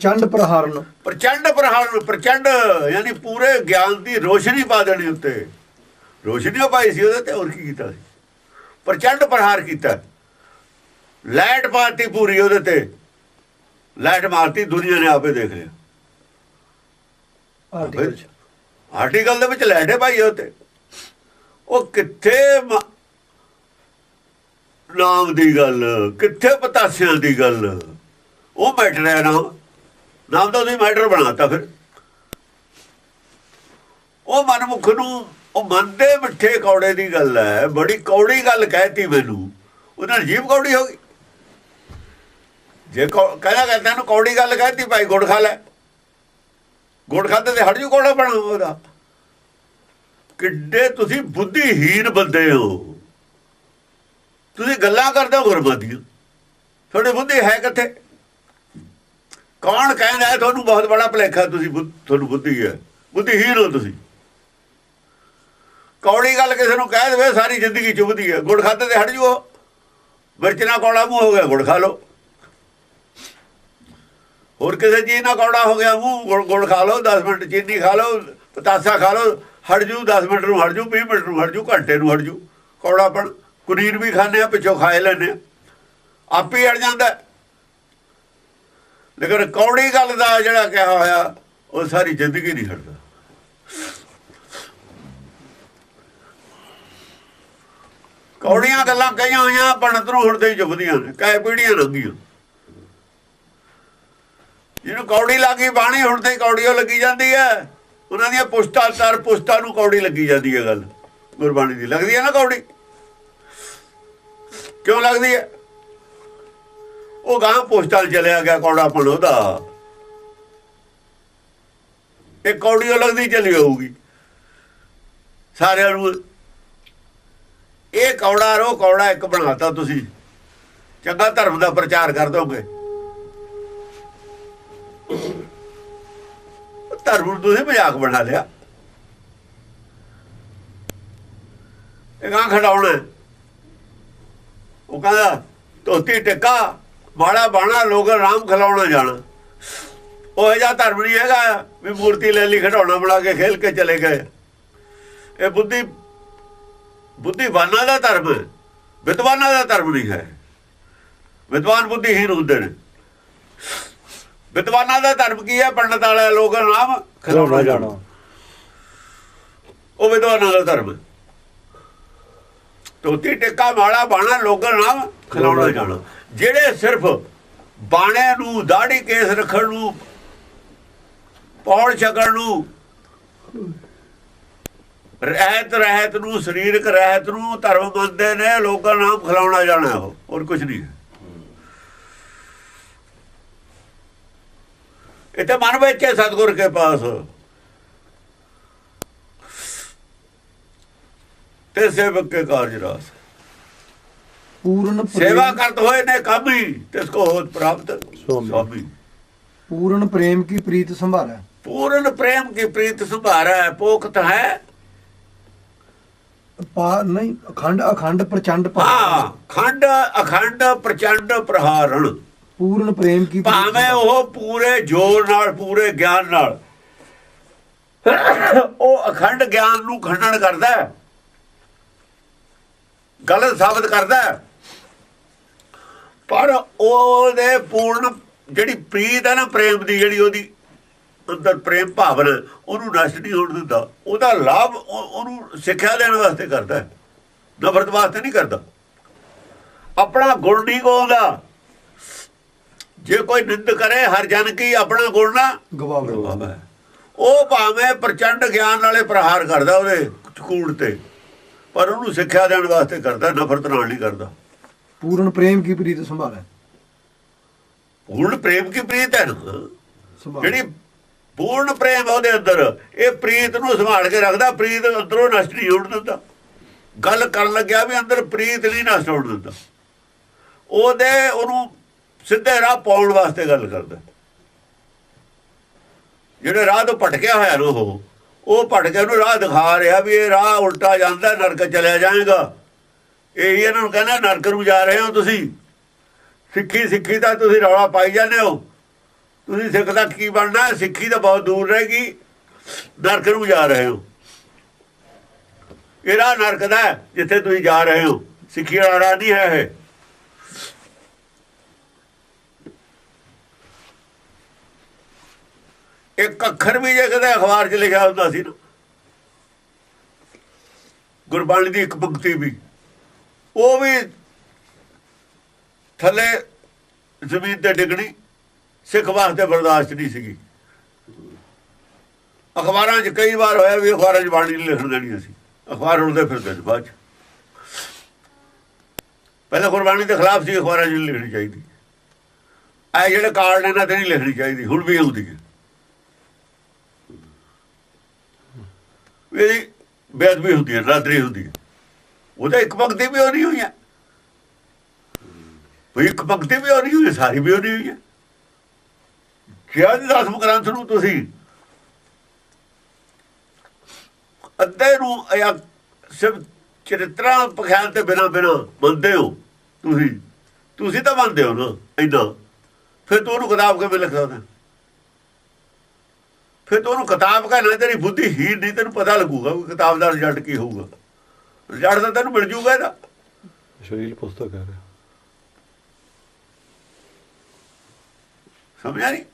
ਚੰਡ ਪ੍ਰਹਾਰਨ। ਪ੍ਰਚੰਡ ਪ੍ਰਹਾਰ ਪ੍ਰਚੰਡ ਯਾਨੀ ਪੂਰੇ ਗਿਆਨ ਦੀ ਰੋਸ਼ਨੀ ਪਾ ਦੇਣੀ ਉੱਤੇ। ਰੋਸ਼ਨੀ ਪਾਈ ਸੀ ਉਹਦੇ ਤੇ ਹੋਰ ਕੀ ਕੀਤਾ ਸੀ? ਪ੍ਰਚੰਡ ਪ੍ਰਹਾਰ ਕੀਤਾ। ਲਾਈਟ ਪਾਤੀ ਪੂਰੀ ਉਹਦੇ ਤੇ। ਲਾਈਟ ਮਾਰਤੀ ਦੁਨੀਆ ਨੇ ਆਪੇ ਦੇਖ ਲਿਆ। ਆਰਟੀਕਲ ਦੇ ਵਿੱਚ ਲਾਈਟ ਹੈ ਭਾਈ ਉਹ ਤੇ ਉਹ ਕਿੱਥੇ ਨਾਮ ਦੀ ਗੱਲ ਕਿੱਥੇ ਪਤਾਸਿਆਂ ਦੀ ਗੱਲ। ਉਹ ਮੈਟਰ ਹੈ ਨਾਮ ਨਾਮ ਤਾਂ ਤੁਸੀਂ ਮੈਟਰ ਬਣਾਤਾ ਫਿਰ। ਉਹ ਮਨਮੁਖ ਨੂੰ, ਉਹ ਮਨ ਦੇ ਮਿੱਠੇ ਕੌੜੇ ਦੀ ਗੱਲ ਹੈ, ਬੜੀ ਕੌੜੀ ਗੱਲ ਕਹਿਤੀ ਮੈਨੂੰ। ਉਹਨਾਂ ਦੀ ਜੀਭ ਕੌੜੀ ਹੋ ਗਈ। ਜੇ ਕੌ- ਕਹਿੰਦਾ ਕਹਿੰਦਾ ਨੂੰ ਕੌੜੀ ਗੱਲ ਕਹਿਤੀ, ਭਾਈ ਗੁੜ ਖਾ ਲੈ। ਗੁੜ ਖਾਦੇ ਤੇ ਹਟ ਜੂ ਕੌੜਾ ਬਣਾ ਉਹਦਾ। ਕਿੱਡੇ ਤੁਸੀਂ ਬੁੱਧੀਹੀਨ ਬੰਦੇ ਹੋ। ਤੁਸੀਂ ਗੱਲਾਂ ਕਰਦੇ ਹੋ ਗੁਰਮਤੀਆਂ ਤੁਹਾਡੀ ਬੁੱਧੀ ਹੈ ਕਿੱਥੇ? ਕੌਣ ਕਹਿੰਦਾ ਹੈ? ਤੁਹਾਨੂੰ ਬਹੁਤ ਬੜਾ ਭਲੇਖਾ ਤੁਸੀਂ ਬੁੱਧ- ਤੁਹਾਨੂੰ ਬੁੱਧੀ ਹੈ। ਬੁੱਧੀਹੀਨ ਹੋ ਤੁਸੀਂ। ਕੌੜੀ ਗੱਲ ਕਿਸੇ ਨੂੰ ਕਹਿ ਦੇਵੇ, ਸਾਰੀ ਜ਼ਿੰਦਗੀ ਚੁਭਦੀ ਹੈ। ਗੁੜ ਖਾਦੇ ਤੇ ਹਟ ਜੂ ਉਹ ਮਿਰਚ ਕੌੜਾ ਮੂੰਹ ਹੋ ਗਿਆ, ਗੁੜ ਖਾ ਲਓ। ਹੋਰ ਕਿਸੇ ਚੀਜ਼ ਨਾਲ ਕੌੜਾ ਹੋ ਗਿਆ, ਮੂੰਹ ਗੁੜ ਗੁੜ ਖਾ ਲਓ 10 ਮਿੰਟ ਚੀਨੀ ਖਾ ਲਓ, ਪਤਾਸਾ ਖਾ ਲਓ, ਹਟ ਜੂ 10 ਮਿੰਟ ਨੂੰ ਹਟ ਜੂ 20 ਮਿੰਟ ਨੂੰ ਹਟ ਜੂ, ਘੰਟੇ ਨੂੰ ਹਟ ਜੂ। ਕੌੜਾਪਣ, ਕੁਨੀਰ ਵੀ ਖਾਂਦੇ ਆ, ਪਿੱਛੋਂ ਖਾਏ ਲੈਂਦੇ ਆ। ਆਪੇ ਹੀ ਅੜ ਜਾਂਦਾ ਲੇਕਿਨ ਕੌੜੀ ਗੱਲ ਦਾ ਜਿਹੜਾ ਕਿਹਾ ਹੋਇਆ, ਉਹ ਸਾਰੀ ਜ਼ਿੰਦਗੀ ਨਹੀਂ ਛੱਡਦਾ ਕੌੜੀਆਂ ਗੱਲਾਂ ਕਹੀਆਂ ਹੋਈਆਂ, ਪੰਡਤ ਨੂੰ ਹੁਣ ਤੇ ਹੀ ਨੇ, ਕਹੇ ਪੀੜੀਆਂ ਲੰਘੀਆਂ ਜਿਹਨੂੰ ਕੌੜੀ ਲੱਗੀ ਬਾਣੀ, ਹੁਣ ਤੇ ਹੀ ਕੌੜੀਓ ਲੱਗੀ ਜਾਂਦੀ ਹੈ। ਉਹਨਾਂ ਦੀਆਂ ਪੁਸ਼ਤਾਂ ਤਰ ਪੁਸ਼ਤਾਂ ਨੂੰ ਕੌੜੀ ਲੱਗੀ ਜਾਂਦੀ ਹੈ ਗੱਲ। ਗੁਰਬਾਣੀ ਦੀ ਲੱਗਦੀ ਹੈ ਨਾ ਕੌੜੀ? ਕਿਉਂ ਲੱਗਦੀ ਹੈ? ਉਹ ਗਾਂ ਪੁਸ਼ਤਾਂ ਚਲਿਆ ਗਿਆ ਕੌੜਾਪਣ ਉਹਦਾ ਇਹ ਕੌੜੀਓ ਲੱਗਦੀ ਚਲੀ ਹੋਊਗੀ। ਸਾਰਿਆਂ ਨੂੰ ਇਹ ਕੌੜਾ ਰੋ ਕੌੜਾ ਇੱਕ ਬਣਾਤਾ ਤੁਸੀਂ। ਚੰਗਾ ਧਰਮ ਦਾ ਪ੍ਰਚਾਰ ਕਰ ਦੋਗੇ। ਧਰਮ ਨੂੰ ਤੁਸੀਂ ਮਜ਼ਾਕ ਬਣਾ ਲਿਆ। ਇਹ ਗਾਂ ਖਡਾਉਣਾ ਉਹ ਕਹਿੰਦਾ, ਧੋਤੀ ਟਿੱਕਾ। ਮਾੜਾ ਬਾਣਾ ਲੋਕ ਰਾਮ ਖਲਾਉਣਾ ਜਾਣਾ। ਉਹ ਜਿਹਾ ਧਰਮ ਨਹੀਂ ਹੈਗਾ ਵੀ ਮੂਰਤੀ ਲੈ ਲਈ ਖਡਾਉਣਾ ਬਣਾ ਕੇ ਖੇਲ ਕੇ ਚਲੇ ਗਏ। ਇਹ ਬੁੱਧੀ, ਬੁੱਧੀਵਾਨਾਂ ਦਾ ਧਰਮ ਹੈ। ਵਿਦਵਾਨਾਂ ਦਾ ਧਰਮ ਨਹੀਂ ਹੈ। ਵਿਦਵਾਨ ਬੁੱਧੀਹੀਨ ਹੁੰਦੇ ਨੇ। ਵਿਦਵਾਨਾਂ ਦਾ ਧਰਮ ਕੀ ਹੈ? ਪੰਡਤ ਵਾਲੇ ਲੋਕ ਨਾਮ ਖਿਲਾਉਣਾ ਜਾਣਾ। ਉਹ ਵਿਦਵਾਨਾਂ ਦਾ ਧਰਮ ਹੈ। ਤੋਤੀ ਟਿੱਕਾ ਮਾੜਾ ਬਾਣਾ ਲੋਕਾਂ ਨਾਮ ਖਿਲਾਉਣਾ ਜਾਣਾ। ਜਿਹੜੇ ਸਿਰਫ ਬਾਣੇ ਨੂੰ ਦਾੜੀ ਕੇਸ ਰੱਖਣ ਨੂੰ ਪੌੜ ਛਕਣ ਨੂੰ ਰਹਿਤ ਰਹਿਤ ਨੂੰ ਸਰੀਰਕ ਰਹਿਤ ਨੂੰ ਧਰਮ ਮੰਨਦੇ ਨੇ ਲੋਕਾਂ ਨਾਮ ਖਿਲਾਉਣਾ ਜਾਣਾ ਉਹ ਹੋਰ ਕੁਝ ਨਹੀਂ। ਇਹ ਤਾਂ ਮਨ ਵਿੱਚ ਸਤਿਗੁਰ ਕੇ ਪਾਸ। ਤੇ ਸੇਵਕ ਕੇ ਕਾਰਜ ਰਾਸ ਪੂਰਨ ਸੇਵਾ ਕਰਤ ਹੋਏ ਨੇ ਕਾਮੀ ਤਿਸ ਕੋ ਹੋਤ ਪ੍ਰਾਪਤ। ਸਵਾਮੀ। ਪੂਰਨ ਪ੍ਰੇਮ ਕੀ ਪ੍ਰੀਤ ਸੰਭਾਲੈ ਪੂਰਨ ਪ੍ਰੇਮ ਕੀ ਪ੍ਰੀਤ ਸੁਭਾਰਾ ਪੋਖਤ ਹੈ। ਪਾ ਨਹੀਂ ਅਖੰਡ ਅਖੰਡ ਪ੍ਰਚੰਡ ਹਾਂ ਖੰਡ ਅਖੰਡ ਪ੍ਰਚੰਡ ਪ੍ਰਹਾਰਣ। ਪੂਰਨ ਪ੍ਰੇਮ ਕੀ ਭਾਵੇਂ ਉਹ ਪੂਰੇ ਜੋਰ ਨਾਲ ਪੂਰੇ ਗਿਆਨ ਨਾਲ। ਉਹ ਅਖੰਡ ਗਿਆਨ ਨੂੰ ਖੰਡਨ ਕਰਦਾ ਹੈ। ਗਲਤ ਸਾਬਤ ਕਰਦਾ। ਪਰ ਉਹਦੇ ਪੂਰਨ ਜਿਹੜੀ ਪ੍ਰੀਤ ਹੈ ਨਾ ਪ੍ਰੇਮ ਦੀ ਜਿਹੜੀ ਉਹਦੀ ਅੰਦਰ ਪ੍ਰੇਮ ਭਾਵਨਾ ਉਹਨੂੰ ਨਸ਼ਟ ਨਹੀਂ ਹੋਣ ਦਿੰਦਾ। ਉਹਦਾ ਲਾਭ ਉਹ- ਉਹਨੂੰ ਸਿੱਖਿਆ ਦੇਣ ਵਾਸਤੇ ਕਰਦਾ ਨਫ਼ਰਤ ਵਾਸਤੇ ਨਹੀਂ ਕਰਦਾ। ਆਪਣਾ ਗੁਣ ਨਹੀਂ ਗਾਉਂਦਾ। ਜੇ ਕੋਈ ਨਿੰਦ ਕਰੇ ਹਰ ਜਨ ਕੀ ਆਪਣਾ ਗੁਣ ਨਾ ਗਵਾਵੇ। ਗਵਾਵੇ। ਉਹ ਭਾਵੇਂ ਪ੍ਰਚੰਡ ਗਿਆਨ ਨਾਲੇ ਪ੍ਰਹਾਰ ਕਰਦਾ ਉਹਦੇ ਕੂੜ ਤੇ। ਪਰ ਉਹਨੂੰ ਸਿੱਖਿਆ ਦੇਣ ਵਾਸਤੇ ਕਰਦਾ ਨਫ਼ਰਤ ਨਾਲ ਨਹੀਂ ਕਰਦਾ। ਪੂਰਨ ਪ੍ਰੇਮ ਕੀ ਪ੍ਰੀਤ ਸੰਭਾਲੈ? ਪੂਰਨ ਪ੍ਰੇਮ ਕੀ ਪ੍ਰੀਤ ਹੈ? ਜਿਹੜੀ ਪੂਰਨ ਪ੍ਰੇਮ ਉਹਦੇ ਅੰਦਰ ਇਹ ਪ੍ਰੀਤ ਨੂੰ ਸੰਭਾਲ ਕੇ ਰੱਖਦਾ ਪ੍ਰੀਤ ਅੰਦਰੋਂ ਨਸ਼ਟ ਨਹੀਂ ਹੋਣ ਦਿੰਦਾ। ਗੱਲ ਕਰਨ ਲੱਗਿਆ ਵੀ ਅੰਦਰ ਪ੍ਰੀਤ ਨਹੀਂ ਨਸ਼ਟ ਹੋਣ ਦਿੰਦਾ। ਉਹਦੇ ਉਹਨੂੰ ਸਿੱਧੇ ਰਾਹ ਪਾਉਣ ਵਾਸਤੇ ਗੱਲ ਕਰਦਾ। ਜਿਹੜੇ ਰਾਹ ਤੋਂ ਭਟਕਿਆ ਹੋਇਆ ਉਹ। ਉਹ ਭਟਕੇ ਉਹਨੂੰ ਰਾਹ ਦਿਖਾ ਰਿਹਾ ਵੀ ਇਹ ਰਾਹ ਉਲਟਾ ਜਾਂਦਾ, ਨਰਕ ਚਲਿਆ ਜਾਏਗਾ। ਇਹੀ ਇਹਨਾਂ ਨੂੰ ਕਹਿੰਦਾ, ਨਰਕ ਨੂੰ ਜਾ ਰਹੇ ਹੋ ਤੁਸੀਂ। ਸਿੱਖੀ ਸਿੱਖੀ ਤਾਂ ਤੁਸੀਂ ਰੌਲਾ ਪਾਈ ਜਾਂਦੇ ਹੋ। ਤੁਸੀਂ ਸਿੱਖ ਦਾ ਕੀ ਬਣਨਾ? ਸਿੱਖੀ ਤਾਂ ਬਹੁਤ ਦੂਰ ਰਹੇਗੀ। ਨਰਕ ਨੂੰ ਜਾ ਰਹੇ ਹੋ। ਇਹ ਰਾਹ ਨਰਕ ਦਾ ਜਿੱਥੇ ਤੁਸੀਂ ਜਾ ਰਹੇ ਹੋ। ਸਿੱਖੀ ਵਾਲਾ ਰਾਹ ਨਹੀਂ ਹੈ ਇਹ। ਇੱਕ ਅੱਖਰ ਵੀ ਜੇ ਕਦੇ ਅਖਬਾਰ 'ਚ ਲਿਖਿਆ ਹੁੰਦਾ ਸੀ ਨਾ। ਗੁਰਬਾਣੀ ਦੀ ਇੱਕ ਪੰਕਤੀ ਵੀ। ਉਹ ਵੀ ਥੱਲੇ ਜ਼ਮੀਨ ਤੇ ਡਿੱਗਣੀ, ਸਿੱਖ ਵਾਸਤੇ ਬਰਦਾਸ਼ਤ ਨਹੀਂ ਸੀਗੀ। ਅਖਬਾਰਾਂ 'ਚ ਕਈ ਵਾਰ ਹੋਇਆ ਵੀ ਅਖਬਾਰਾਂ 'ਚ ਬਾਣੀ ਨਹੀਂ ਲਿਖਣ ਦੇਣੀ ਅਸੀਂ। ਅਖਬਾਰ ਉੜਦੇ ਫਿਰਦੇ ਨੇ ਬਾਅਦ 'ਚ। ਪਹਿਲਾਂ ਗੁਰਬਾਣੀ ਦੇ ਖਿਲਾਫ ਸੀ, ਅਖਬਾਰਾਂ 'ਚ ਨਹੀਂ ਲਿਖਣੀ ਚਾਹੀਦੀ। ਇਹ ਜਿਹੜੇ ਕਾਰਡ ਇਹਨਾਂ ਤੇ ਨਹੀਂ ਲਿਖਣੀ ਚਾਹੀਦੀ। ਹੁਣ ਵੀ ਆਉਂਦੀ ਹੈ। ਇਹਦੀ ਬੇਅਦਬੀ ਹੁੰਦੀ ਹੈ ਰਾਦਰੀ ਹੁੰਦੀ ਹੈ। ਉਹਦਾ ਇੱਕ ਭਗਤੀ ਵੀ ਹੋਣੀ ਹੋਈ ਹੈ ਉਹ ਇੱਕ ਪੰਕਤੀ ਵੀ ਹੋਣੀ ਹੋਈ ਸਾਰੀ ਵੀ ਹੋਣੀ ਹੋਈ ਹੈ ਕਿਹਾ ਜੀ ਦਸਮ ਗ੍ਰੰਥ ਨੂੰ ਤੁਸੀਂ? ਅੱਧੇ ਨੂੰ ਜਾਂ ਸਿਰਫ ਚਰਿਤਰਾ ਪਖਿਆਲ ਤੇ ਬਿਨਾ ਬਿਨਾ ਮੰਨਦੇ ਹੋ ਤੁਸੀਂ। ਤੁਸੀਂ ਤਾਂ ਮੰਨਦੇ ਹੋ ਨਾ, ਇੰਨਾ। ਫਿਰ ਤੂੰ ਉਹਨੂੰ ਕਿਤਾਬ ਕਿਵੇਂ ਲਿਖ ਸਕਦਾ ਫਿਰ ਤੂੰ ਉਹਨੂੰ ਕਿਤਾਬ ਕਹਿੰਦਾ ਤੇਰੀ ਬੁੱਧੀ ਹੀਰ ਨਹੀਂ ਤੈਨੂੰ ਪਤਾ ਲੱਗੂਗਾ ਕਿ ਕਿਤਾਬ ਦਾ ਰਿਜ਼ਲਟ ਕੀ ਹੋਊਗਾ। ਰਿਜ਼ਲਟ ਤਾਂ ਤੈਨੂੰ ਮਿਲ ਜੂਗਾ ਇਹਦਾ। ਸ਼ਰੀਰ ਪੁਸਤਕ ਹੈ ਸਮਝਿਆ ਨਹੀਂ?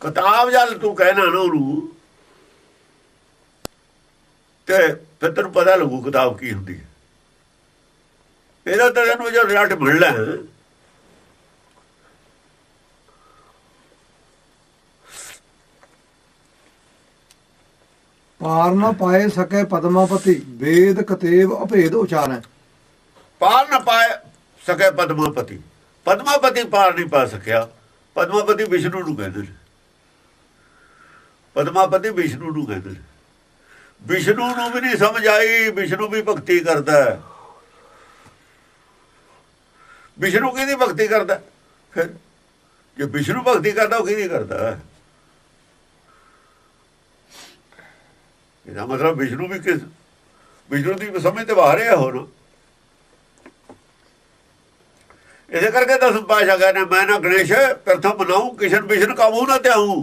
ਕਿਤਾਬ ਜਦ ਤੂੰ ਕਹਿਣਾ ਨਾ ਉਹਨੂੰ ਤੇ ਫਿਰ ਤੈਨੂੰ ਪਤਾ ਲੱਗੂ ਕਿਤਾਬ ਕੀ ਹੁੰਦੀ ਹੈ। ਇਹਦਾ ਤਾਂ ਤੈਨੂੰ ਜੋ ਰਿਜ਼ਲਟ ਮਿਲਣਾ ਹੈ ਪਾਰ ਨਾ ਪਾਏ ਸਕੇ ਪਦਮਾਪਤੀ, ਵੇਦ ਕਤੇਬ ਅਭੇਦ ਉਚਾਰੈ। ਪਾਰ ਨਾ ਪਾਏ ਸਕੇ ਪਦਮਾਪਤੀ। ਪਦਮਾਪਤੀ ਪਾਰ ਨਹੀਂ ਪਾ ਸਕਿਆ। ਪਦਮਾਪਤੀ ਵਿਸ਼ਨੂੰ ਨੂੰ ਕਹਿੰਦੇ ਨੇ। ਪਦਮਾਪਤੀ ਵਿਸ਼ਨੂੰ ਨੂੰ ਕਹਿੰਦੇ ਨੇ। ਵਿਸ਼ਨੂੰ ਨੂੰ ਵੀ ਨਹੀਂ ਸਮਝ ਆਈ, ਵਿਸ਼ਨੂੰ ਵੀ ਭਗਤੀ ਕਰਦਾ ਹੈ। ਵਿਸ਼ਨੂੰ ਕਿਹਦੀ ਭਗਤੀ ਕਰਦਾ ਫਿਰ ਜੇ ਵਿਸ਼ਨੂੰ ਭਗਤੀ ਕਰਦਾ, ਉਹ ਕਿਹਦੀ ਕਰਦਾ ਇਹਦਾ ਮਤਲਬ ਵਿਸ਼ਨੂੰ ਵੀ ਕਿਸ ਵਿਸ਼ਨੂੰ ਦੀ ਸਮਝ ਤੇ ਬਾਹਰ ਹੈ ਹੋਰ ਇਹਦੇ ਕਰਕੇ ਦਸਮ ਪਾਸ਼ਾ ਕਹਿੰਦੇ, ਮੈਂ ਨਾ ਗਣੇਸ਼, ਪ੍ਰਥਮ ਬਣਾਉ ਕਿਸ਼ਨ ਵਿਸ਼ਨ ਕਾਬੂ ਨਾ ਧਿਆਉ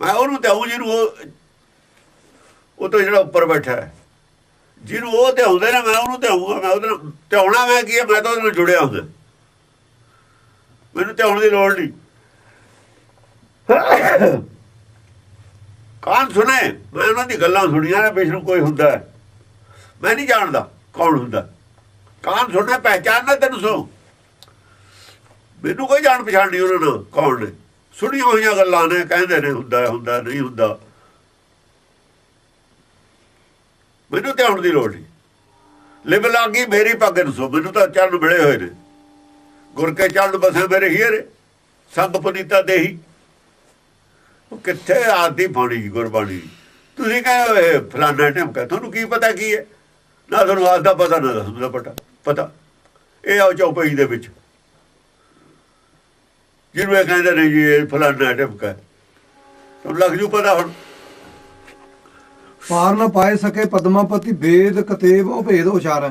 ਮੈਂ ਉਹਨੂੰ ਧਿਆਉ ਜਿਹਨੂੰ ਉਹ ਤੋਂ ਜਿਹੜਾ ਉੱਪਰ ਬੈਠਾ ਹੈ। ਜਿਹਨੂੰ ਉਹ ਧਿਆਉਂਦੇ ਨੇ, ਮੈਂ ਉਹਨੂੰ ਧਿਆਉਂਗਾ ਮੈਂ ਉਹਦੇ ਨਾਲ ਧਿਆਉਣਾ ਮੈਂ ਕੀ ਹੈ? ਮੈਂ ਤਾਂ ਉਹਦੇ ਨਾਲ ਜੁੜਿਆ ਹੁੰਦਾ। ਮੈਨੂੰ ਧਿਆਉਣ ਦੀ ਲੋੜ ਨਹੀਂ। ਕਾਨ ਸੁਣੇ? ਮੈਂ ਉਹਨਾਂ ਦੀ ਗੱਲਾਂ ਸੁਣੀਆਂ ਨੇ ਵਿਸ਼ਨੂੰ ਕੋਈ ਹੁੰਦਾ ਮੈਂ ਨਹੀਂ ਜਾਣਦਾ ਕੌਣ ਹੁੰਦਾ। ਕਾਨ ਸੁਣਨਾ ਪਹਿਚਾਨਣਾ ਤੈਨੂੰ ਸੁ? ਮੈਨੂੰ ਕੋਈ ਜਾਣ ਪਛਾਣ ਨਹੀਂ ਉਹਨਾਂ ਨੂੰ ਕੌਣ ਨੇ। ਸੁਣੀਆਂ ਹੋਈਆਂ ਗੱਲਾਂ ਨੇ, ਕਹਿੰਦੇ ਨੇ ਹੁੰਦਾ ਹੁੰਦਾ ਨਹੀਂ ਹੁੰਦਾ। ਮੈਨੂੰ ਧਿਆਨ ਦੀ ਲੋੜ ਨਹੀਂ। ਲਿਬ ਲਾਗੀ ਮੇਰੀ ਪੱਗ ਨੂੰ ਸੋ, ਮੈਨੂੰ ਤਾਂ ਚਰਨ ਮਿਲੇ ਹੋਏ ਨੇ। ਗੁਰ ਕੇ ਚਰਨ ਬਸੇ ਮੇਰੇ ਹੀਰੇ ਸੰਗ ਪੁਨੀਤਾ ਦੇਹੀ। ਉਹ ਕਿੱਥੇ ਆਦੀ ਬਾਣੀ ਗੁਰਬਾਣੀ? ਤੁਸੀਂ ਕਹੇ ਫਲਾਣਾ ਟਾਈਮ ਕਹ ਤੁਹਾਨੂੰ ਕੀ ਪਤਾ ਕੀ ਹੈ? ਨਾ ਤੁਹਾਨੂੰ ਆਦ ਦਾ ਪਤਾ ਨਾ ਦਸਮ ਦਾ ਪਤਾ ਪਤਾ। ਇਹ ਆਓ ਚੌਪਈ ਦੇ ਵਿੱਚ। ਜਿਹਨੂੰ ਇਹ ਕਹਿੰਦੇ ਨੇ ਜੀ ਇਹ ਫਲਾਣਾ ਟਾਈਮ ਕਹ ਤੁਹਾਨੂੰ ਲੱਗ ਜੂ ਪਤਾ ਹੁਣ। ਪਾਰ ਨਾ ਪਾਏ ਸਕੇ ਪਦਮਾਪਤੀ ਵੇਦ ਕਤੇਬ ਅਭੇਦ ਉਚਾਰੈ।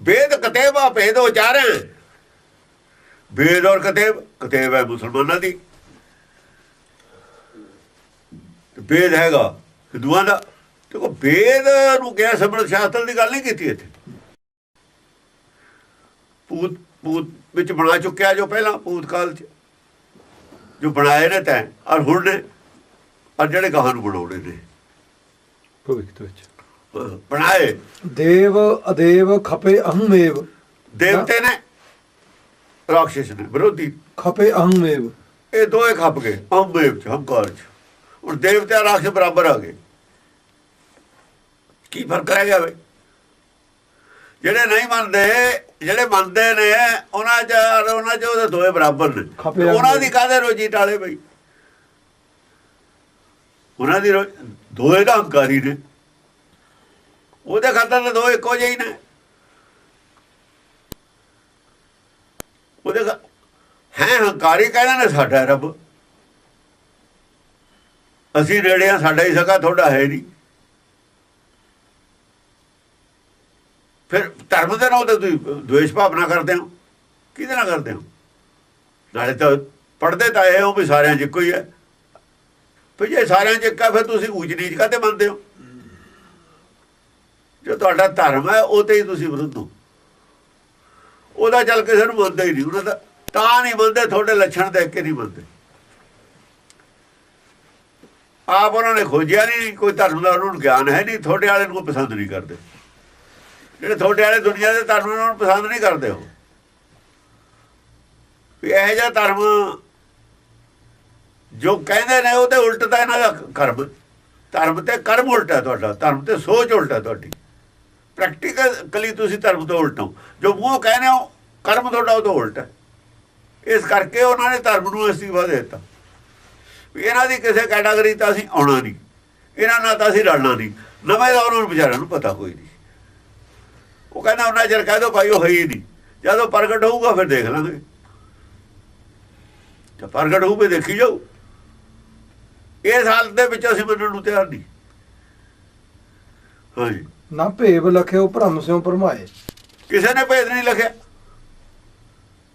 ਵੇਦ ਕਤੇਬਾ ਭੇਦ ਉਚਾਰੇ। ਵੇਦ ਔਰ ਕਤੇਬ ਕਤੇਬ ਹੈ ਮੁਸਲਮਾਨਾਂ ਦੀ ਤੇ ਵੇਦ ਹੈਗਾ। ਹਿੰਦੂਆਂ ਦਾ ਦੇਖੋ ਵੇਦ ਨੂੰ ਕਿਹਾ ਸਮਰ ਸ਼ਾਸਤਰ ਦੀ ਗੱਲ ਨਹੀਂ ਕੀਤੀ ਇੱਥੇ। ਪੂਤ ਪੂਤ ਵਿੱਚ ਬਣਾ ਚੁੱਕਿਆ ਜੋ ਪਹਿਲਾਂ ਪੂਤ ਕਾਲ ਚ। ਜੋ ਬਣਾਏ ਨੇ ਤੈਂ ਔਰ ਹੁਣ ਨੇ। ਔਰ ਜਿਹੜੇ ਗਾਹਾਂ ਨੂੰ ਬਣਾਉਣੇ ਨੇ। ਭਵਿੱਖ ਵਿੱਚ। ਬਣਾਏ। ਦੇਵ ਅਦੇਵ ਖਪੇ ਅਹੰਮੇਵ। ਦੇਵਤੇ ਨੇ। ਰਾਖਸ਼ ਨੇ ਵਿਰੋਧੀ। ਖਪੇ ਅਹੰਮੇਵ। ਇਹ ਦੋਏ ਖੱਪ ਗਏ ਅੰਬੇਵ ਚ ਹੰਕਾਰ ਚ। ਹੁਣ ਦੇਵਤੇ ਰਾਖਸ਼ ਬਰਾਬਰ ਆ ਗਏ। ਕੀ ਫ਼ਰਕ ਰਹਿ ਗਿਆ ਵੇ ਜਿਹੜੇ ਨਹੀਂ ਮੰਨਦੇ ਜਿਹੜੇ ਮੰਨਦੇ ਨੇ ਉਹਨਾਂ ਚ ਉਹਨਾਂ ਚ ਉਹਦੇ ਦੋਏ ਬਰਾਬਰ ਨੇ। ਉਹਨਾਂ। ਦੀ ਕਾਹਦੇ ਰੋਜੀ ਟਾਲੇ ਬਈ? ਉਹਨਾਂ ਦੀ ਦੋਏ ਦਾ ਹੰਕਾਰੀ ਨੇ। ਉਹਦੇ ਖਾਤਰ ਤਾਂ ਦੋਏ ਇੱਕੋ ਜਿਹੇ ਹੀ ਨੇ। ਉਹਦੇ ਹੈ ਹੰਕਾਰੀ ਕਹਿੰਦੇ ਨੇ ਸਾਡਾ ਰੱਬ। ਅਸੀਂ ਨੇੜੇ ਆ, ਸਾਡਾ ਹੀ ਸਕਾ ਤੁਹਾਡਾ ਹੈ ਨਹੀਂ। ਫਿਰ ਧਰਮ ਦੇ ਨਾਲ ਤਾਂ ਤੁਸੀਂ ਦੁਵੇਸ਼ ਭਾਵਨਾ ਕਰਦੇ ਹੋ। ਕਿਹਦੇ ਨਾਲ ਕਰਦੇ ਹੋ? ਨਾਲੇ ਤਾਂ ਪੜਦੇ ਤਾਂ ਇਹ ਹੋ ਵੀ ਸਾਰਿਆਂ 'ਚ ਇੱਕੋ ਹੀ ਹੈ। ਫਿਰ ਜੇ ਸਾਰਿਆਂ 'ਚ ਇੱਕ ਫਿਰ ਤੁਸੀਂ ਊਚ ਨੀਚ ਕਾਤੇ ਮੰਨਦੇ ਹੋ? ਜੋ ਤੁਹਾਡਾ ਧਰਮ ਹੈ, ਉਹ ਤੇ ਹੀ ਤੁਸੀਂ ਵਿਰੁੱਧ ਹੋ। ਉਹਦਾ ਚੱਲ ਕਿਸੇ ਨੂੰ ਮੰਨਦੇ ਹੀ ਨਹੀਂ। ਉਹਨਾਂ ਦਾ ਤਾਂ ਨਹੀਂ ਮੰਨਦੇ, ਤੁਹਾਡੇ ਲੱਛਣ ਦੇਖ ਕੇ ਨਹੀਂ ਮੰਨਦੇ। ਆਪ ਉਹਨਾਂ ਨੇ ਖੋਜਿਆ ਨਹੀਂ, ਕੋਈ ਧਰਮ ਦਾ ਉਹਨਾਂ ਨੂੰ ਗਿਆਨ ਹੈ ਨਹੀਂ, ਤੁਹਾਡੇ ਵਾਲੇ ਨੂੰ ਪਸੰਦ ਨਹੀਂ ਕਰਦੇ। ਜਿਹੜੇ ਤੁਹਾਡੇ ਵਾਲੇ ਦੁਨੀਆ ਦੇ ਧਰਮ ਨੂੰ ਪਸੰਦ ਨਹੀਂ ਕਰਦੇ ਹੋ ਵੀ ਇਹ ਜਿਹਾ ਧਰਮ ਜੋ ਕਹਿੰਦੇ ਨੇ ਉਹਦੇ ਉਲਟ ਤਾਂ ਇਹਨਾਂ ਦਾ ਕਰਮ। ਧਰਮ ਤੇ ਕਰਮ ਉਲਟਾ ਤੁਹਾਡਾ, ਧਰਮ ਤੇ ਸੋਚ ਉਲਟਾ ਤੁਹਾਡੀ। ਪ੍ਰੈਕਟੀਕਲੀ ਤੁਸੀਂ ਧਰਮ ਤੋਂ ਉਲਟ ਹੋ। ਜੋ ਮੂੰਹ ਕਹਿੰਦੇ ਹੋ, ਕਰਮ ਤੁਹਾਡਾ ਉਹ ਤੋਂ ਉਲਟ ਹੈ। ਇਸ ਕਰਕੇ ਉਹਨਾਂ ਨੇ ਧਰਮ ਨੂੰ ਅਸਤੀਫਾ ਦਿੱਤਾ। ਵੀ ਇਹਨਾਂ ਦੀ ਕਿਸੇ ਕੈਟਾਗਰੀ ਤਾਂ ਅਸੀਂ ਆਉਣਾ ਨਹੀਂ। ਇਹਨਾਂ ਨਾਲ ਤਾਂ ਅਸੀਂ ਲੜਨਾ ਨਹੀਂ। ਨਵੇਂ ਦਾ ਉਹਨਾਂ ਨੂੰ ਵਿਚਾਰਿਆਂ ਨੂੰ ਪਤਾ ਕੋਈ ਨਹੀਂ। ਉਹ ਕਹਿੰਦਾ ਉਹਨਾਂ ਚਿਰ ਕਹਿ ਦੋ ਭਾਈ ਉਹ ਹੈ ਹੀ ਨਹੀਂ। ਜਦੋਂ ਪ੍ਰਗਟ ਹੋਊਗਾ ਫਿਰ ਦੇਖ ਲਾਂਗੇ। ਜੇ ਪ੍ਰਗਟ ਹੋਊ ਵੀ ਦੇਖੀ ਜਾਊ। ਇਸ ਹਾਲਤ ਦੇ ਵਿੱਚ ਅਸੀਂ ਮੰਨਣ ਨੂੰ ਤਿਆਰ ਨਹੀਂ। ਹਾਂਜੀ। ਨਾ ਭੇਵ ਲਖਿਓ ਭ੍ਰਮ ਸਿਓ ਭਰਮਾਏ। ਕਿਸੇ ਨੇ ਭੇਦ ਨਹੀਂ ਲਿਖਿਆ।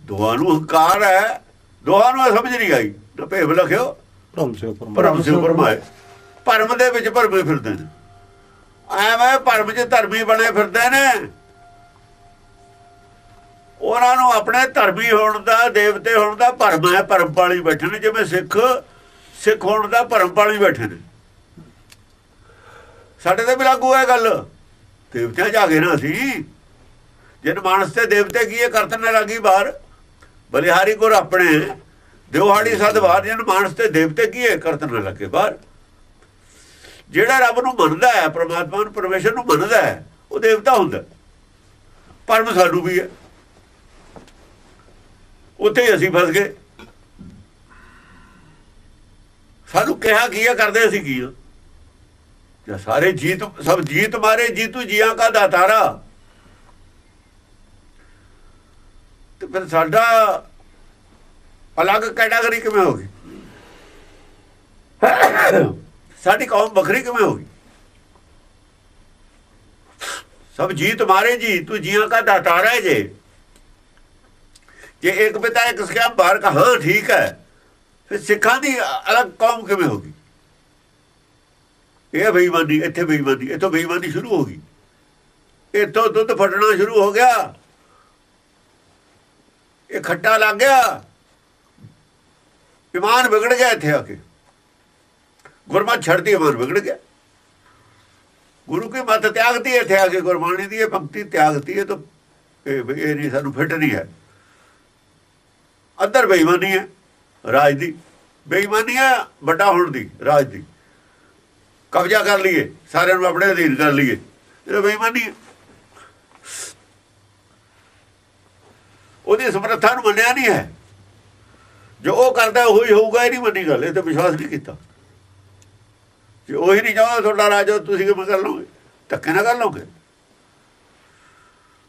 ਦੋਹਾਂ ਨੂੰ ਹੰਕਾਰ ਹੈ। ਦੋਹਾਂ ਨੂੰ ਇਹ ਸਮਝ ਨਹੀਂ ਆਈ। ਨਾ ਭੇਦ ਲਿਖਿਓ ਭ੍ਰਮ ਸੇ ਪਰਮ ਭਰਮ ਸੇ ਭਰਮਾਏ ਭਰਮ ਦੇ ਵਿੱਚ ਭਰਮੇ ਫਿਰਦੇ ਨੇ। ਐਵੇਂ ਭਰਮ 'ਚ ਧਰਮੀ ਬਣੇ ਫਿਰਦੇ ਨੇ। ਉਹਨਾਂ ਨੂੰ ਆਪਣੇ ਧਰਮੀ ਹੋਣ ਦਾ ਦੇਵਤੇ ਹੋਣ ਦਾ ਭਰਮ ਹੈ ਭਰਮ ਪਾਲੀ ਬੈਠੇ ਨੇ। ਜਿਵੇਂ ਸਿੱਖ ਸਿੱਖ ਹੋਣ ਦਾ ਭਰਮ ਪਾਲੀ ਬੈਠੇ ਨੇ। ਸਾਡੇ ਤੇ ਵੀ ਲਾਗੂ ਹੈ ਗੱਲ। ਦੇਵਤਿਆਂ ਜਾ ਕੇ ਨਾ ਅਸੀਂ। ਜਿਨ ਮਾਨਸ ਤੇ ਦੇਵਤੇ ਕੀ ਇਹ ਕਰਤਨ ਲੱਗੀ ਬਾਹਰ। ਬਲਿਹਾਰੀ ਗੁਰ ਆਪਣੇ ਦਿਵਹਾੜੀ ਸਦ ਜਨ ਮਾਨਸ ਤੇ ਦੇਵਤੇ ਕੀ ਇਹ ਕਰਤਨ ਲੱਗੇ ਬਾਹਰ। ਜਿਹੜਾ ਰੱਬ ਨੂੰ ਮੰਨਦਾ ਹੈ, ਪ੍ਰਮਾਤਮਾ ਨੂੰ ਪਰਮੇਸ਼ਰ ਨੂੰ ਮੰਨਦਾ ਹੈ, ਉਹ ਦੇਵਤਾ ਹੁੰਦਾ। ਪਰਮ ਸਾਨੂੰ ਵੀ ਹੈ। ਉੱਥੇ ਅਸੀਂ ਫਸ ਗਏ। ਸਾਨੂੰ ਕਿਹਾ ਕੀ ਕਰਦੇ ਅਸੀਂ ਕੀ ਜਾਂ ਸਾਰੇ ਜੀਤ, ਸਭ ਜੀਤ ਮਾਰੇ, ਜੀਤੂ ਜੀਆਂ ਕਾ ਦਾਤਾਰਾ। ਤੇ ਫਿਰ ਸਾਡਾ ਅਲੱਗ ਕੈਟਾਗਰੀ ਕਿਵੇਂ ਹੋ ਗਈ? ਸਾਡੀ ਕੌਮ ਵੱਖਰੀ ਕਿਵੇਂ ਹੋ ਗਈ? ਸਭ ਜੀਤ ਮਾਰੇ ਜੀ, ਤੂੰ ਜੀਆਂ ਕਾ ਦਾਤਾਰਾ ਜੇ। ਜੇ ਇੱਕ ਪਿਤਾ ਇੱਕ ਸਿੱਖਿਆ, ਬਾਹਰ ਕਾ ਹਾਂ ਠੀਕ ਹੈ। ਫਿਰ ਸਿੱਖਾਂ ਦੀ ਅਲੱਗ ਕੌਮ ਕਿਵੇਂ ਹੋ ਗਈ? ਇਹ ਬੇਈਮਾਨੀ, ਇੱਥੇ ਬੇਈਮਾਨੀ, ਇੱਥੋਂ ਬੇਈਮਾਨੀ ਸ਼ੁਰੂ ਹੋ ਗਈ। ਇੱਥੋਂ ਦੁੱਧ ਫਟਣਾ ਸ਼ੁਰੂ ਹੋ ਗਿਆ। ਇਹ ਖੱਟਾ ਲੱਗ ਗਿਆ। ਇਮਾਨ ਵਿਗੜ ਗਿਆ ਇੱਥੇ ਆ ਕੇ। ਗੁਰਮਤ ਛੱਡਦੀ, ਇਮਾਨ ਵਿਗੜ ਗਿਆ। ਗੁਰੂ ਕੀ ਮਤ ਤਿਆਗਤੀ ਹੈ ਇੱਥੇ ਆ ਕੇ? ਗੁਰਬਾਣੀ ਦੀ ਇਹ ਪੰਕਤੀ ਤਿਆਗਤੀ ਹੈ ਤਾਂ ਇਹ ਇਹ ਨਹੀਂ, ਸਾਨੂੰ ਫਿੱਟ ਨਹੀਂ ਹੈ। ਅੰਦਰ ਬੇਈਮਾਨੀ ਹੈ, ਰਾਜ ਦੀ। ਬੇਈਮਾਨੀ ਹੈ, ਵੱਡਾ ਹੋਣ ਦੀ, ਰਾਜ ਦੀ। ਕਬਜ਼ਾ ਕਰ ਲਈਏ, ਸਾਰਿਆਂ ਨੂੰ ਆਪਣੇ ਅਧੀਨ ਕਰ ਲਈਏ। ਇਹ ਬੇਈਮਾਨੀ ਹੈ। ਉਹਦੀ ਸਮਰੱਥਾ ਨੂੰ ਮੰਨਿਆ ਨਹੀਂ ਹੈ। ਜੋ ਉਹ ਕਰਦਾ ਉਹੀ ਹੋਊਗਾ ਇਹ ਨਹੀਂ ਮੰਨੀ ਗੱਲ ਇਹ ਤੇ ਵਿਸ਼ਵਾਸ ਨਹੀਂ ਕੀਤਾ। ਜੇ ਉਹੀ ਨਹੀਂ ਚਾਹੁੰਦਾ ਤੁਹਾਡਾ ਰਾਜ ਤੁਸੀਂ ਕਿਵੇਂ ਕਰ ਲਓਗੇ? ਧੱਕੇ ਨਾਲ ਕਰ ਲਓਗੇ?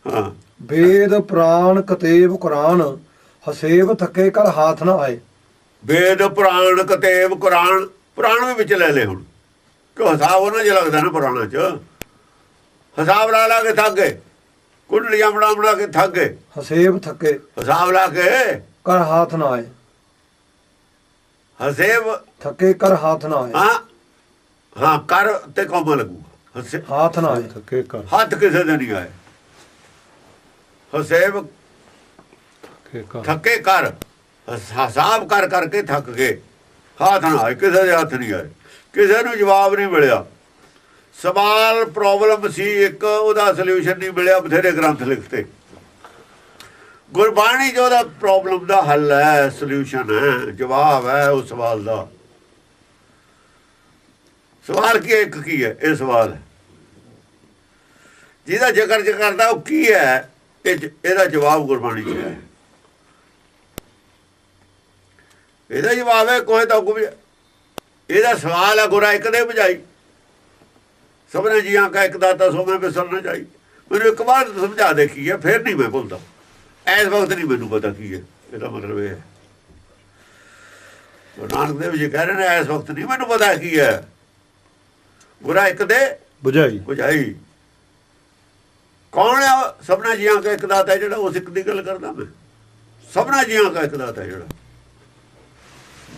ਹਾਂ। ਵੇਦ ਪ੍ਰਾਣ ਕਤੇਬ ਕੁਰਾਨ ਹਸੇਬ ਥੱਕੇ ਕਰ ਹਾਥ ਨਾ ਆਏ। ਵੇਦ ਪੁਰਾਣ ਕਤੇਬ ਕੁਰਾਨ ਪੁਰਾਣ ਵੀ ਵਿੱਚ ਲੈ ਲੈ ਹੁਣ। ਕਿਉਂ ਹਿਸਾਬ ਉਹਨਾਂ ਜਿਹਾ ਲੱਗਦਾ ਨਾ ਪੁਰਾਣਾ ਚ? ਹਿਸਾਬ ਲਾ ਲਾ ਕੇ ਥੱਕ ਗਏ। ਕੁੰਡਲੀਆਂ ਬਣਾ ਬਣਾ ਕੇ ਥੱਕ ਗਏ। ਹਸੇਬ ਥੱਕੇ ਹਿਸਾਬ ਲਾ ਕੇ ਕਰ ਹਾਥ ਨਾ ਆਏ। ਹਸੇਬ ਥੱਕੇ ਕਰ ਹਾਥ ਨਾ ਆਏ। ਹਾਂ ਹਾਂ ਕਰ ਤੇ ਕੋਮਾ ਲੱਗੂ ਹਸੇ- ਹਾਥ ਨਾ ਆਏ। ਥੱਕੇ ਕਰ। ਹੱਥ ਕਿਸੇ ਦੇ ਨਹੀਂ ਆਏ। ਹਸੇਬ ਥੱਕੇ ਕਰ। ਹਿਸਾਬ ਕਰ ਕਰਕੇ ਥੱਕ ਗਏ। ਹੱਥ ਨਾ ਆਏ ਕਿਸੇ ਦੇ ਹੱਥ ਨਹੀਂ ਆਏ। ਕਿਸੇ ਨੂੰ ਜਵਾਬ ਨਹੀਂ ਮਿਲਿਆ। ਸਵਾਲ ਪ੍ਰੋਬਲਮ ਸੀ ਇੱਕ ਉਹਦਾ ਸੋਲੂਸ਼ਨ ਨਹੀਂ ਮਿਲਿਆ ਬਥੇਰੇ ਗ੍ਰੰਥ ਲਿਖਤੇ। ਗੁਰਬਾਣੀ ਜੋ ਦਾ ਪ੍ਰੋਬਲਮ ਦਾ ਹੱਲ ਹੈ ਸੋਲੂਸ਼ਨ ਹੈ, ਜਵਾਬ ਹੈ ਉਸ ਸਵਾਲ ਦਾ। ਸਵਾਲ ਕੀ ਇੱਕ ਕੀ ਹੈ? ਇਹ ਸਵਾਲ ਜਿਹਦਾ ਜ਼ਿਕਰ ਜ ਕਰਦਾ ਉਹ ਕੀ ਹੈ? ਇਹਦਾ ਜਵਾਬ ਗੁਰਬਾਣੀ 'ਚ ਹੈ। ਇਹਦਾ ਜਵਾਬ ਹੈ, ਕੋਈ ਤਾਂ ਕੋਈ ਇਹਦਾ ਸਵਾਲ ਹੈ, ਗੁਰਾ ਇੱਕ ਦੇ ਬਜਾਈ ਸਭਨੇ ਜੀਆਂ ਕਾ ਇੱਕ ਦਾਤਾ ਸੋ ਮੈਂ ਵਿਸਰਨਾ ਚਾਹੀ ਮੈਨੂੰ ਇੱਕ ਵਾਰ ਸਮਝਾ ਦੇਖੀ ਹੈ, ਫਿਰ ਨਹੀਂ ਮੈਂ ਭੁੱਲਦਾ। ਐਸ ਵਕਤ ਨਹੀਂ ਮੈਨੂੰ ਪਤਾ ਕੀ ਹੈ ਇਹਦਾ ਮਤਲਬ ਇਹ ਹੈ। ਗੁਰੂ ਨਾਨਕ ਦੇਵ ਜੀ ਕਹਿ ਰਹੇ ਨੇ ਐਸ ਵਕਤ ਨਹੀਂ ਮੈਨੂੰ ਪਤਾ ਕੀ ਹੈ। ਗੁਰਾ ਇੱਕ ਦੇ ਬੁਝਾਈ। ਬੁਝਾਈ। ਕੌਣ ਹੈ ਉਹ? ਸਭਨਾ ਜੀਆਂ ਦਾ ਇੱਕ ਦਾਤਾ ਹੈ ਜਿਹੜਾ ਉਸ ਇੱਕ ਦੀ ਗੱਲ ਕਰਦਾ ਮੈਂ। ਸਭਨਾ ਜੀਆਂ ਦਾ ਇੱਕ ਦਾਤਾ ਹੈ ਜਿਹੜਾ।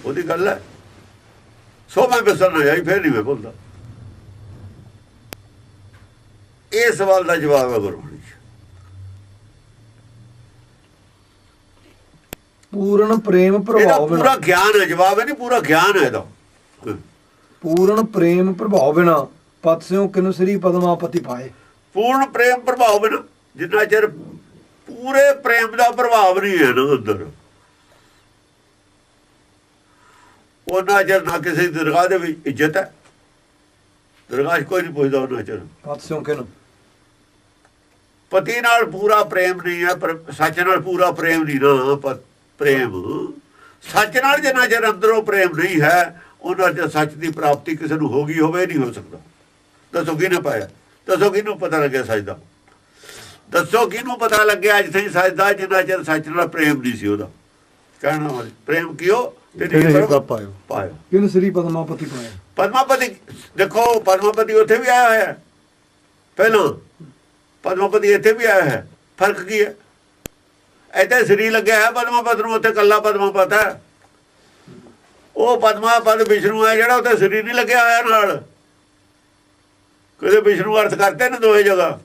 ਉਹਦੀ ਗੱਲ ਹੈ। ਸੋ ਮੈਂ ਬਿਸਰ ਨਾ ਜਾਈ ਫੇਰ ਨਹੀਂ ਮੈਂ ਭੁੱਲਦਾ। ਇਹ ਸਵਾਲ ਦਾ ਜਵਾਬ ਹੈ ਗੁਰਬਾਣੀ 'ਚ ਪੂਰਨ ਪ੍ਰੇਮ ਪ੍ਰਭਾਵ ਪੂਰਾ ਬਿਨਾ। ਗਿਆਨ ਹੈ ਜਵਾਬ ਹੈ ਨਹੀਂ ਪੂਰਾ ਗਿਆਨ ਹੈ ਇਹਦਾ। ਪੂਰਨ ਪ੍ਰੇਮ ਪ੍ਰਭਾਵ ਬਿਨਾ ਪਤ ਸਿਉ ਕਿਨੁ ਸ੍ਰੀ ਪਦਮਾਪਤੀ ਪਾਏ। ਪੂਰਨ ਪ੍ਰੇਮ ਪ੍ਰਭਾਵ ਬਿਨਾ ਜਿੰਨਾ ਚਿਰ ਪੂਰੇ ਪ੍ਰੇਮ ਦਾ ਪ੍ਰਭਾਵ ਨਹੀਂ ਹੈ ਨਾ ਅੰਦਰ ਉਹਨਾਂ ਚਿਰ ਨਾ ਕਿਸੇ ਦਰਗਾਹ ਦੇ ਵਿੱਚ ਇੱਜ਼ਤ ਹੈ। ਦਰਗਾਹ ਕੋਈ ਨਹੀਂ ਪੁੱਛਦਾ ਉਹਨਾਂ ਚਿਰ। ਪਤ ਸਿਉ ਕਿਨੁ। ਪਤੀ ਨਾਲ ਪੂਰਾ ਪ੍ਰੇਮ ਨਹੀਂ ਹੈ ਪਰ ਸੱਚ ਨਾਲ ਪੂਰਾ ਪ੍ਰੇਮ ਨਹੀਂ ਨਾ ਪ੍ਰੇਮ। ਸੱਚ ਨਾਲ ਜਿੰਨਾ ਚਿਰ ਅੰਦਰੋਂ ਪ੍ਰੇਮ ਨਹੀਂ ਹੈ ਉਹਨਾਂ ਚ ਸੱਚ ਦੀ ਪ੍ਰਾਪਤੀ ਕਿਸੇ ਨੂੰ ਹੋ ਗਈ ਹੋਵੇ ਨਹੀਂ ਹੋ ਸਕਦਾ। ਦੱਸੋ ਕਿਹਨੇ ਪਾਇਆ? ਦੱਸੋ ਕਿਹਨੂੰ ਪਤਾ ਲੱਗਿਆ ਸੱਚ ਦਾ? ਦੱਸੋ ਕਿਹਨੂੰ ਪਤਾ ਲੱਗਿਆ ਅੱਜ ਸੱਚ ਦਾ ਜਿੰਨਾ ਚਿਰ ਸੱਚ ਨਾਲ ਪ੍ਰੇਮ ਨਹੀਂ ਸੀ ਉਹਦਾ। ਕਹਿਣਾ ਵਾਲੀ ਪ੍ਰੇਮ ਕਿਉ? ਤੇ ਤੇ ਨਹੀਂ ਨਹੀਂ ਪਾਇਓ। ਪਾਇਆ ਕਿਨੁ ਸ੍ਰੀ ਪਦਮਾਪਤੀ ਪਾਏ ਪਦਮਾਪਤੀ ਦੇਖੋ ਪਦਮਾਪਤੀ ਉੱਥੇ ਵੀ ਆਇਆ ਹੋਇਆ। ਹੈ। ਪਹਿਲਾਂ ਪਦਮਾਪਤੀ ਇੱਥੇ ਵੀ ਆਇਆ ਹੈ ਫ਼ਰਕ ਕੀ ਹੈ? ਇੱਥੇ ਸ੍ਰੀ ਲੱਗਿਆ ਹੈ ਪਦਮਾਪਤ ਨੂੰ ਉੱਥੇ ਕੱਲਾ ਪਦਮਾਪਤ ਹੈ। ਉਹ ਪਦਮਾਪਤ ਵਿਸ਼ਨੂੰ ਹੈ ਜਿਹੜਾ ਉੱਥੇ ਸ੍ਰੀ ਨਹੀਂ ਲੱਗਿਆ ਹੋਇਆ ਨਾਲ। ਕਦੇ ਵਿਸ਼ਨੂੰ ਅਰਥ ਕਰਤੇ ਨੇ ਦੋਏ ਜਗ੍ਹਾ?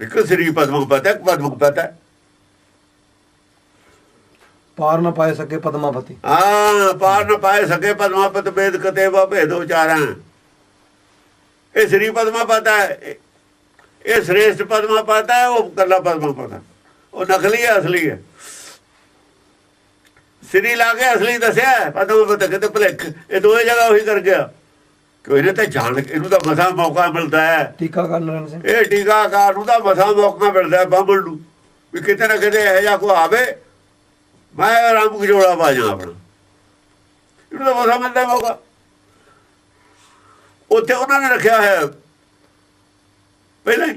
ਇੱਕ ਸ੍ਰੀ ਪਦਮਾਪਤ ਹੈ ਇੱਕ ਪਦਮਾਪਤ ਹੈ। ਪਾਰ ਨ ਪਾਏ ਸਕੇ ਪਦਮਾਪਤੀ ਹਾਂ ਪਾਰ ਨ ਪਾਏ ਸਕੇ ਪਦਮਾਪਤ ਵੇਦ ਕਤੇਵਾ ਭੇਦ ਉਚਾਰਾਂ ਇਹ ਸ੍ਰੀ ਪਦਮਾਪਤ ਹੈ। ਇਹ- ਸ੍ਰੇਸ਼ਟ ਪਦਮਾਪਤ ਹੈ ਉਹ ਕੱਲਾ ਪਦਮਾਪਤ ਹੈ। ਉਹ ਨਕਲੀ ਹੈ ਅਸਲੀ ਹੈ। ਸ੍ਰੀ ਲਾ ਕੇ ਅਸਲੀ ਦੱਸਿਆ ਹੈ, ਪਦਮਾਪਤ ਕਿਤੇ ਭਲੇਖ ਇਹ ਦੋਏ ਜਗ੍ਹਾ ਉਹੀ ਕਰ ਗਿਆ। ਕੋਈ ਇਹਨੇ ਤਾਂ ਜਾਣ ਕੇ ਇਹਨੂੰ ਤਾਂ ਮਸਾ ਮੌਕਾ ਮਿਲਦਾ ਹੈ। ਟੀਕਾ ਕਰਨ ਸਿੰਘ। ਇਹ ਟੀਕਾਕਾਰ ਨੂੰ ਤਾਂ ਮਸਾ ਮੌਕਾ ਮਿਲਦਾ ਬਾਬਲ ਨੂੰ ਵੀ ਕਿਤੇ ਨਾ ਕਿਤੇ ਇਹੋ ਜਿਹਾ ਕੋ ਆਵੇ। ਮੈਂ ਰਾਮ ਕਜੋੜਾ ਬਾਜਾਂ ਆਪਣਾ। ਇਹਨੂੰ ਤਾਂ ਮਸਾ ਮਿਲਦਾ ਮੌਕਾ। ਉੱਥੇ ਉਹਨਾਂ ਨੇ ਰੱਖਿਆ ਹੈ ਪਹਿਲਾਂ